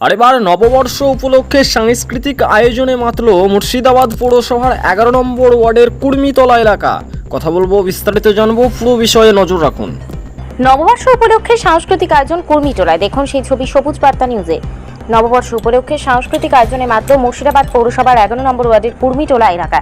আর এবার নববর্ষ উপলক্ষে সাংস্কৃতিক আয়োজনে মাতল মুর্শিদাবাদ পৌরসভার এগারো নম্বর ওয়ার্ডের কুর্মিতলা এলাকা। কথা বলব, বিস্তারিত জানব, পুরো বিষয়ে নজর রাখুন। নববর্ষ উপলক্ষে সাংস্কৃতিক আয়োজন কর্মীটোলায় দেখুন সেই ছবি সবুজ বার্তা নিউজে। নববর্ষ উপলক্ষে সাংস্কৃতিক আয়োজনে মাত্র মুর্শিদাবাদ পৌরসভার এগারো নম্বর ওয়ার্ডের কুর্মিটোলা এলাকা।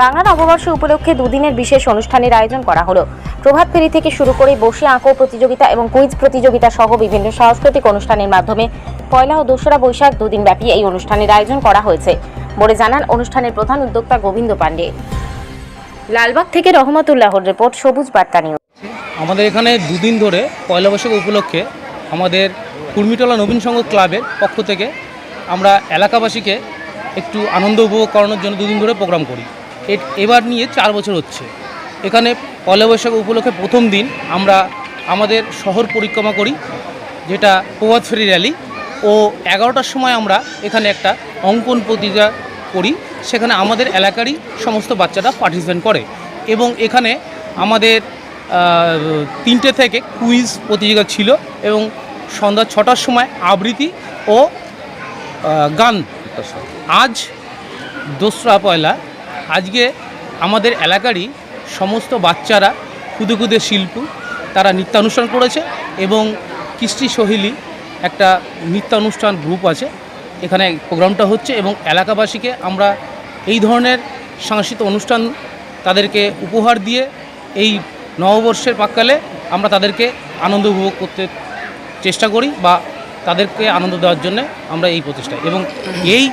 বাংলা নববর্ষ উপলক্ষে দুদিনের বিশেষ অনুষ্ঠানের আয়োজন করা হলো। প্রভাত ফেরি থেকে শুরু করে বসে আঁকো প্রতিযোগিতা এবং কুইজ প্রতিযোগিতা সহ বিভিন্ন সাংস্কৃতিক অনুষ্ঠানের মাধ্যমে পয়লা ও দোসরা বৈশাখ দুদিন ব্যাপী এই অনুষ্ঠানের আয়োজন করা হয়েছে বলে জানান অনুষ্ঠানের প্রধান উদ্যোক্তা গোবিন্দ পাণ্ডে লালবাগ থেকে রহমতুল্লাহর রিপোর্ট, সবুজ বার্তা নিউজ। আমাদের এখানে দুদিন ধরে পয়লা বৈশাখ উপলক্ষে আমাদের কুর্মিটলা নবীন সংঘ ক্লাবের পক্ষ থেকে আমরা এলাকাবাসীকে একটু আনন্দ উপভোগ করানোর জন্য দুদিন ধরে প্রোগ্রাম করি। এবার নিয়ে চার বছর হচ্ছে। এখানে পয়লা বৈশাখ উপলক্ষে প্রথম দিন আমরা আমাদের শহর পরিক্রমা করি, যেটা প্রভাত ফেরি র্যালি। ও এগারোটার সময় আমরা এখানে একটা অঙ্কন প্রতিযোগিতা করি, সেখানে আমাদের এলাকারই সমস্ত বাচ্চারা পার্টিসিপেট করে। এবং এখানে আমাদের তিনটে থেকে কুইজ প্রতিযোগিতা ছিল এবং সন্ধ্যা ছটার সময় আবৃত্তি ও গান। আজ দোসরা পয়লা। আজকে আমাদের এলাকারই সমস্ত বাচ্চারা ক্ষুদে ক্ষুদে শিল্প, তারা নৃত্যানুষ্ঠান করেছে এবং কৃষ্টি সহেলি একটা নৃত্যানুষ্ঠান গ্রুপ আছে। এখানে প্রোগ্রামটা হচ্ছে এবং এলাকাবাসীকে আমরা এই ধরনের সাংস্কৃতিক অনুষ্ঠান তাদেরকে উপহার দিয়ে এই নববর্ষের পাককালে আমরা তাদেরকে আনন্দ উপভোগ করতে চেষ্টা করি বা তাদেরকে আনন্দ দেওয়ার জন্য আমরা এই প্রচেষ্টা এবং এই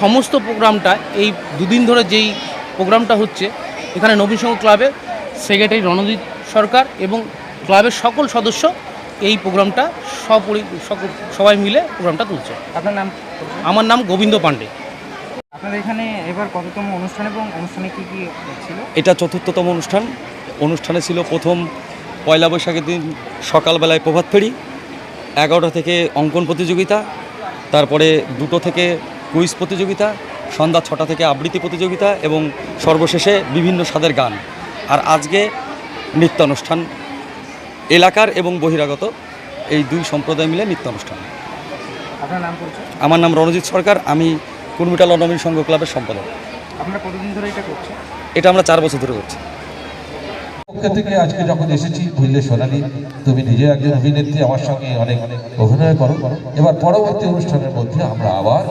সমস্ত প্রোগ্রামটা এই দুদিন ধরে যেই প্রোগ্রামটা হচ্ছে এখানে নবীন সংঘ ক্লাবের সেক্রেটারি রণজিৎ সরকার এবং ক্লাবের সকল সদস্য এই প্রোগ্রামটা সপরি সবাই মিলে প্রোগ্রামটা তুলছে। আপনার নাম? আমার নাম গোবিন্দ পাণ্ডে। আপনাদের এখানে এবার কততম অনুষ্ঠান এবং অনুষ্ঠানে কী কী ছিল? এটা চতুর্থতম অনুষ্ঠান। অনুষ্ঠানে ছিল প্রথম পয়লা বৈশাখের দিন সকালবেলায় প্রভাত ফেরি এগারোটা থেকে অঙ্কন প্রতিযোগিতা তারপরে দুটো থেকে কুইজ প্রতিযোগিতা সন্ধ্যা ছটা থেকে আবৃত্তি প্রতিযোগিতা এবং সর্বশেষে বিভিন্ন স্বাদের গান। আর আজকে নৃত্যানুষ্ঠান এলাকার এবং বহিরাগত এই দুই সম্প্রদায় মিলে নৃত্যানুষ্ঠান। আপনার নাম আমার নাম রণজিৎ সরকার আমি কুর্মিটাল নবীন সংঘ ক্লাবের সম্পাদক। আপনারা কতদিন ধরে এটা করছেন? এটা আমরা চার বছর ধরে করছি। পক্ষ থেকে আজকে যখন এসেছি বুঝলে সোনালি তুমি নিজে একজন অভিনেত্রী আমার সঙ্গে অনেক অনেক অভিনয় করো। এবার পরবর্তী অনুষ্ঠানের মধ্যে আমরা আবার